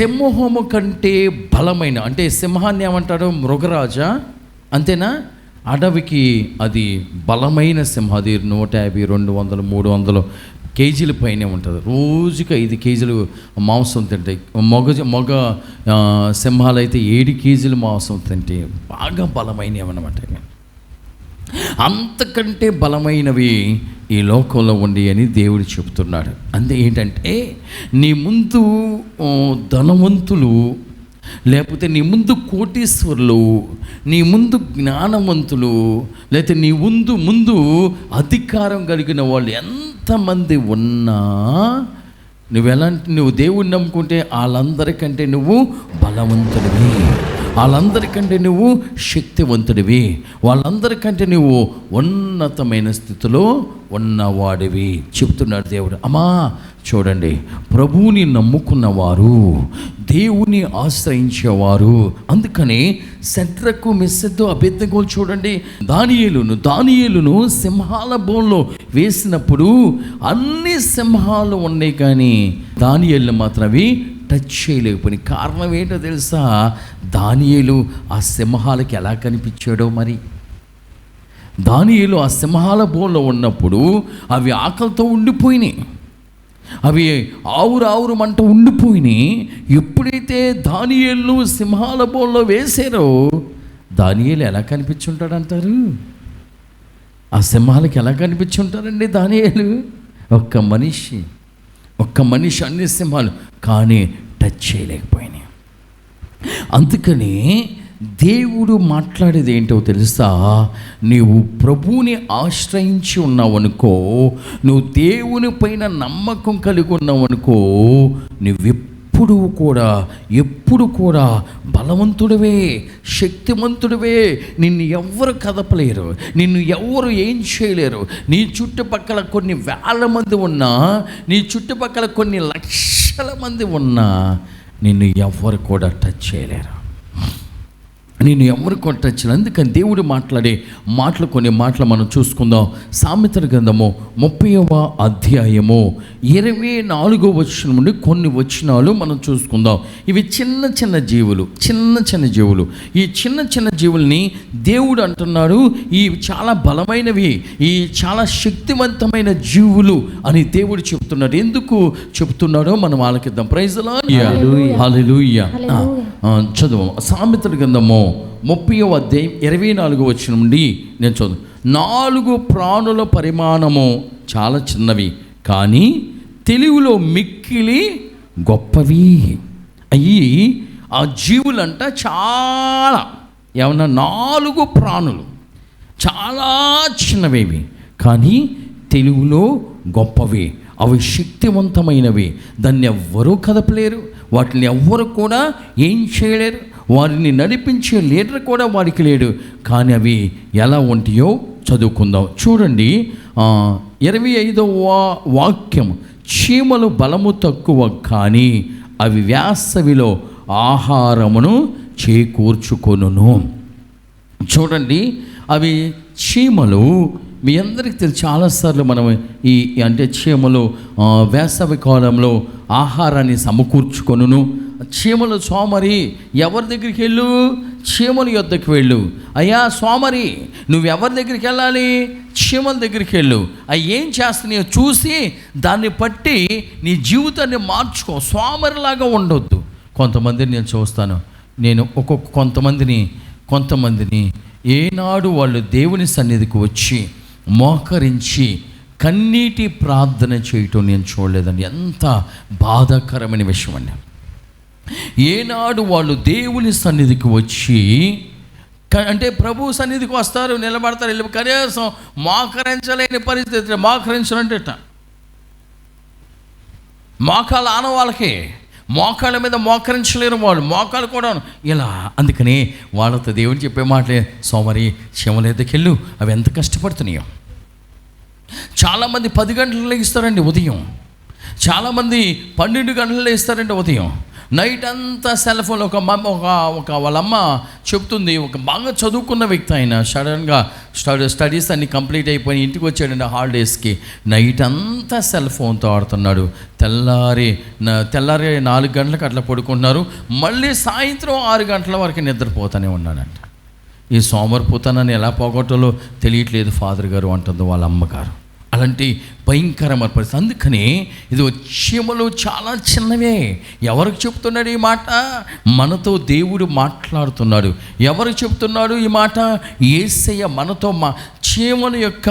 సింహము కంటే బలమైన అంటే సింహాన్ని ఏమంటారు? మృగరాజా. అంతేనా? అడవికి అది బలమైన సింహం. అది నూట యాభై రెండు వందలు మూడు వందలు కేజీల పైనే ఉంటుంది. రోజుకి ఐదు కేజీలు మాంసం తింటాయి. మగ మగ సింహాలు అయితే ఏడు కేజీలు మాంసం తింటే బాగా బలమైనవి అనమాట అంతకంటే బలమైనవి ఈ లోకంలో ఉండి అని దేవుడు చెబుతున్నాడు అంతే ఏంటంటే నీ ముందు ధనవంతులు లేకపోతే నీ ముందు కోటీశ్వరులు నీ ముందు జ్ఞానవంతులు లేకపోతే నీ ముందు ముందు అధికారం కలిగిన వాళ్ళు ఎంతమంది ఉన్నా నువ్వు ఎలాంటి నువ్వు దేవుణ్ణి నమ్ముకుంటే వాళ్ళందరికంటే నువ్వు బలవంతుడివి. వాళ్ళందరికంటే నువ్వు శక్తివంతుడివి. వాళ్ళందరికంటే నువ్వు ఉన్నతమైన స్థితిలో ఉన్నవాడివి. చెప్తున్నాడు దేవుడు. అమ్మా చూడండి. ప్రభువుని నమ్ముకున్నవారు దేవుని ఆశ్రయించేవారు. అందుకని శత్రకు మిస్సతో అభ్యర్థగోలు చూడండి. దానియేలును దానియేలును సింహాల బోన్లో వేసినప్పుడు అన్ని సింహాలు ఉన్నాయి కానీ దానియేలు మాత్రం అవి టచ్ చేయలేకపోయి కారణం ఏంటో తెలుసా? దానియేలు ఆ సింహాలకి ఎలా కనిపించాడో మరి? దానియేలు ఆ సింహాల బోన్లో ఉన్నప్పుడు అవి ఆకలితో ఉండిపోయినాయి. అవి ఆవురు ఆవురు మంట ఉండిపోయినాయి. ఎప్పుడైతే దానియేలు సింహాల బోన్లో వేశారో దానియేలు ఎలా కనిపించుంటాడంటారు? ఆ సింహాలకి ఎలా కనిపించుంటారండి దానియేలు? ఒక్క మనిషి ఒక్క మనిషి అన్ని సింహాలు కానీ టచ్ చేయలేకపోయినాయి. అందుకని దేవుడు మాట్లాడేది ఏంటో తెలుసా? నీవు ప్రభువుని ఆశ్రయించి ఉన్నావనుకో నువ్వు దేవుని పైన నమ్మకం కలిగి ఉన్నావనుకో నువ్వెప్పుడు కూడా ఎప్పుడు కూడా బలవంతుడివే శక్తివంతుడివే నిన్ను ఎవ్వరు కదపలేరు నిన్ను ఎవ్వరు ఏం చేయలేరు. నీ చుట్టుపక్కల కొన్ని వేల మంది ఉన్నా నీ చుట్టుపక్కల కొన్ని లక్షల మంది ఉన్నా నిన్ను ఎవరు కూడా టచ్ చేయలేరు. నేను ఎవరు కొట్టచ్చిన అందుకని దేవుడు మాట్లాడే మాటలు కొన్ని మాటలు మనం చూసుకుందాం. సామెతల గ్రంథము ముప్పైవ అధ్యాయము ఇరవై నాలుగో వచనం నుండి కొన్ని వచనాలు మనం చూసుకుందాం. ఇవి చిన్న చిన్న జీవులు చిన్న చిన్న జీవులు. ఈ చిన్న చిన్న జీవుల్ని దేవుడు అంటున్నాడు ఈ చాలా బలమైనవి ఈ చాలా శక్తివంతమైన జీవులు అని దేవుడు చెప్తున్నాడు. ఎందుకు చెప్తున్నాడో మనం ఆలకిద్దాం. ప్రైజ్లా హల్లెలూయా ఆ, చదువు. సామెతల గ్రంథము ముప్పై అధ్యాయం ఇరవై నాలుగు వచ్చిన నుండి నేను చదువు. నాలుగు ప్రాణుల పరిమాణము చాలా చిన్నవి కానీ తెలుగులో మిక్కిలి గొప్పవి. అయ్యి ఆ జీవులంట చాలా ఏమన్నా నాలుగు ప్రాణులు చాలా చిన్నవేవి కానీ తెలుగులో గొప్పవి. అవి శక్తివంతమైనవి. దాన్ని ఎవ్వరూ కదపలేరు. వాటిని ఎవ్వరు కూడా ఏం చేయలేరు. వారిని నడిపించే లీడర్ కూడా వారికి లేడు. కానీ అవి ఎలా ఉంటాయో చదువుకుందాం. చూడండి ఇరవై ఐదవ వా- వాక్యం. చీమలు బలము తక్కువ కానీ అవి వేసవిలో ఆహారమును చేకూర్చుకొనును. చూడండి అవి చీమలు మీ అందరికీ తెలుసు చాలాసార్లు మనం ఈ అంటే చీమలు వేసవి కాలంలో ఆహారాన్ని సమకూర్చుకొనును. చీమలు సోమరి ఎవరి దగ్గరికి వెళ్ళు? చీమల యొద్దకు వెళ్ళు. అయ్యా సోమరి నువ్వు ఎవరి దగ్గరికి వెళ్ళాలి? చీమల దగ్గరికి వెళ్ళు. అవి ఏం చేస్తున్నాయో చూసి దాన్ని బట్టి నీ జీవితాన్ని మార్చుకో. సోమరిలాగా ఉండొద్దు. కొంతమందిని నేను చూస్తాను. నేను ఒక్కొక్క కొంతమందిని కొంతమందిని ఏనాడు వాళ్ళు దేవుని సన్నిధికి వచ్చి మోకరించి కన్నీటి ప్రార్థన చేయటం నేను చూడలేదండి. ఎంత బాధాకరమైన విషయం అండి. ఏనాడు వాళ్ళు దేవుని సన్నిధికి వచ్చి అంటే ప్రభు సన్నిధికి వస్తారు నిలబడతారు వెళ్ళి కనీసం మోకరించలేని పరిస్థితి మోకరించాలంటే ఎట్టా? మోకాలు ఆనవాళ్ళకి. మోకాళ్ళ మీద మోకరించలేరు వాళ్ళు మోకాలు కూడా ఇలా అందుకని వాళ్ళతో దేవుడు చెప్పే మాటలే సోమరి శివలేదకెళ్ళు అవి ఎంత కష్టపడుతున్నాయో. చాలామంది పది గంటలు లేస్తారండి ఉదయం. చాలామంది పన్నెండు గంటలు లేస్తారండి ఉదయం. నైట్ అంతా సెల్ ఫోన్ ఒక ఒక ఒక వాళ్ళమ్మ చెప్తుంది. ఒక బాగా చదువుకున్న వ్యక్తి ఆయన. సడన్గా స్టడీ స్టడీస్ అన్ని కంప్లీట్ అయిపోయి ఇంటికి వచ్చాడండి హాలిడేస్కి నైట్ అంతా సెల్ ఫోన్తో ఆడుతున్నాడు. తెల్లారి తెల్లారి నాలుగు గంటలకు అట్లా పడుకుంటున్నారు. మళ్ళీ సాయంత్రం ఆరు గంటల వరకు నిద్రపోతూనే ఉన్నాడంట. ఈ సోమరిపోతానని ఎలా పోగొట్టాలో తెలియట్లేదు ఫాదర్ గారు అంటుంది వాళ్ళ అమ్మగారు. అలాంటి భయంకరమైన పరిస్థితి. అందుకని ఇది చీమలు చాలా చిన్నవే. ఎవరికి చెప్తున్నాడు ఈ మాట? మనతో దేవుడు మాట్లాడుతున్నాడు. ఎవరికి చెప్తున్నాడు ఈ మాట? ఏసయ్య మనతో మా చీమల యొక్క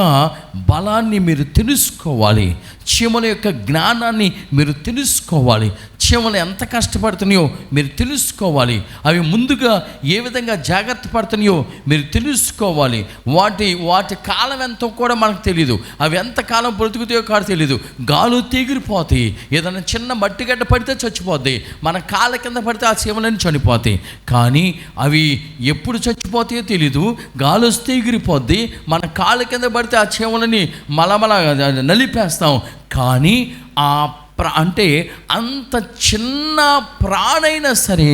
బలాన్ని మీరు తెలుసుకోవాలి. చీమల యొక్క జ్ఞానాన్ని మీరు తెలుసుకోవాలి. చీమలు ఎంత కష్టపడుతున్నాయో మీరు తెలుసుకోవాలి. అవి ముందుగా ఏ విధంగా జాగ్రత్త పడుతున్నాయో మీరు తెలుసుకోవాలి. వాటి వాటి కాలం ఎంతో కూడా మనకు తెలియదు అవి ఎంత కాలం బ్రతుకుతాయో కాదు తెలియదు గాలు తీగిరిపోతాయి. ఏదైనా చిన్న మట్టిగడ్డ పడితే చచ్చిపోద్ది మన కాళ్ళ కింద పడితే ఆ చీమలన్నీ చనిపోతాయి. కానీ అవి ఎప్పుడు చచ్చిపోతాయో తెలియదు గాలి వస్తే ఎగిరిపోద్ది మన కాళ్ళ కింద పడితే ఆ చీమలని మలమల నలిపేస్తాం. కానీ ఆ ప్ర అంటే అంత చిన్న ప్రాణైనా సరే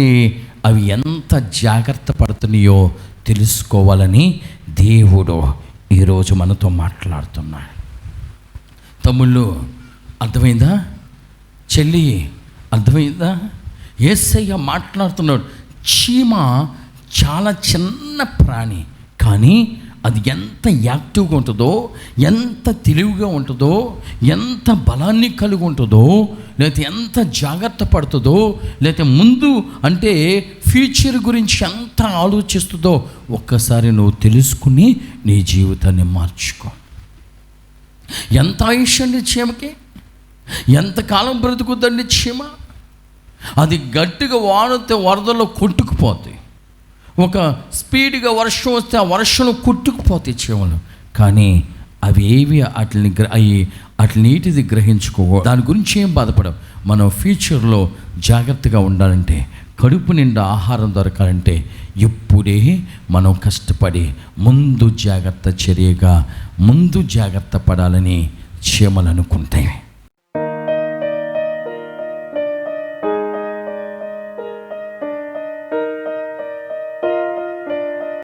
అవి ఎంత జాగ్రత్త పడుతున్నాయో తెలుసుకోవాలని దేవుడు ఈరోజు మనతో మాట్లాడుతున్నాడు. తమ్ముళ్ళు అర్థమైందా? చెల్లి అర్థమైందా? ఏసయ్య మాట్లాడుతున్నాడు చీమ చాలా చిన్న ప్రాణి కానీ అది ఎంత యాక్టివ్గా ఉంటుందో ఎంత తెలివిగా ఉంటుందో ఎంత బలాన్ని కలిగి ఉంటుందో లేకపోతే ఎంత జాగ్రత్త పడుతుందో లేకపోతే ముందు అంటే ఫ్యూచర్ గురించి ఎంత ఆలోచిస్తుందో ఒక్కసారి నువ్వు తెలుసుకుని నీ జీవితాన్ని మార్చుకో. ఎంత ఆయుష్ అండి చీమకి? ఎంతకాలం బ్రతుకుద్దండి చీమ? అది గట్టిగా వాడితే వరదలో కొట్టుకుపోతుంది ఒక స్పీడ్గా వర్షం వస్తే ఆ వర్షంలో కొట్టుకుపోతాయి చీమలు కానీ అవి ఏవి వాటిని గ్ర అవి వాటి నీటిది గ్రహించుకో దాని గురించి ఏం బాధపడం మనం ఫ్యూచర్లో జాగ్రత్తగా ఉండాలంటే కడుపు నిండా ఆహారం దొరకాలంటే ఇప్పుడే మనం కష్టపడి ముందు జాగ్రత్త చర్యగా ముందు జాగ్రత్త పడాలని చీమలు అనుకుంటాయి